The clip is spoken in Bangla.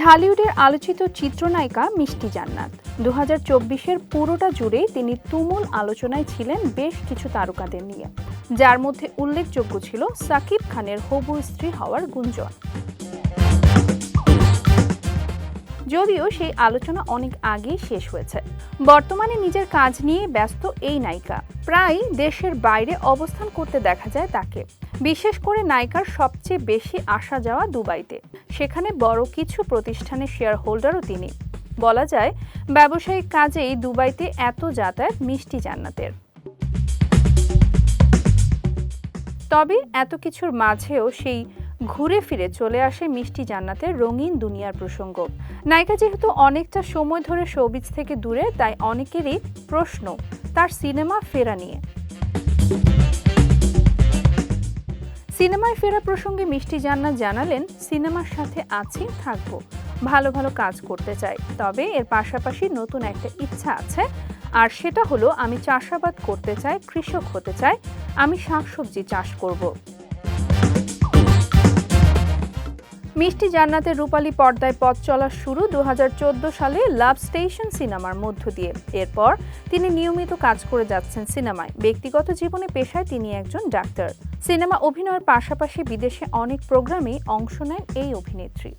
ঢালিউডের আলোচিত চিত্রনায়িকা মিষ্টি জান্নাত। দু হাজার পুরোটা জুড়েই তিনি তুমুল আলোচনায় ছিলেন বেশ কিছু তারকাদের নিয়ে, যার মধ্যে উল্লেখযোগ্য ছিল সাকিব খানের হবু স্ত্রী হওয়ার গুঞ্জন। যদিও সেই আলোচনা অনেক আগেই শেষ হয়েছে। বর্তমানে নিজের কাজ নিয়ে ব্যস্ত এই নায়িকা। প্রায় দেশের বাইরে অবস্থান করতে দেখা যায় তাকে। বিশেষ করে নায়িকার সবচেয়ে বেশি আসা যাওয়া দুবাইতে। সেখানে বড় কিছু প্রতিষ্ঠানের শেয়ার হোল্ডারও তিনি। বলা যায়, ব্যবসায়িক কাজেই দুবাইতে এত যাতায়াত মিষ্টি জান্নাতের। তবে এত কিছুর মাঝেও সেই ঘুরে ফিরে চলে আসে মিষ্টি জান্নাতের রঙিন দুনিয়ার প্রসঙ্গ। নায়িকা যেহেতু অনেকটা সময় ধরে শোবিজ থেকে দূরে, তাই অনেকেরই প্রশ্ন, তার সিনেমা ফেরা নিয়ে। সিনেমায় ফেরা প্রসঙ্গে মিষ্টি জান্নাত জানালেন, সিনেমার সাথে আছি, থাকব, ভালো ভালো কাজ করতে চাই। তবে এর পাশাপাশি নতুন একটা ইচ্ছা আছে, আর সেটা হলো আমি চাষাবাদ করতে চাই, কৃষক হতে চাই, আমি শাকসবজি চাষ করব। মিষ্টি জান্নাতের রূপালী পর্দায় পথ চলা শুরু দু হাজার চোদ্দ সালে লাভ স্টেশন সিনেমার মধ্য দিয়ে। এরপর তিনি নিয়মিত কাজ করে যাচ্ছেন সিনেমায়। ব্যক্তিগত জীবনে পেশায় তিনি একজন ডাক্তার। সিনেমা অভিনয়ের পাশাপাশি বিদেশে অনেক প্রোগ্রামে অংশ নেন এই অভিনেত্রী।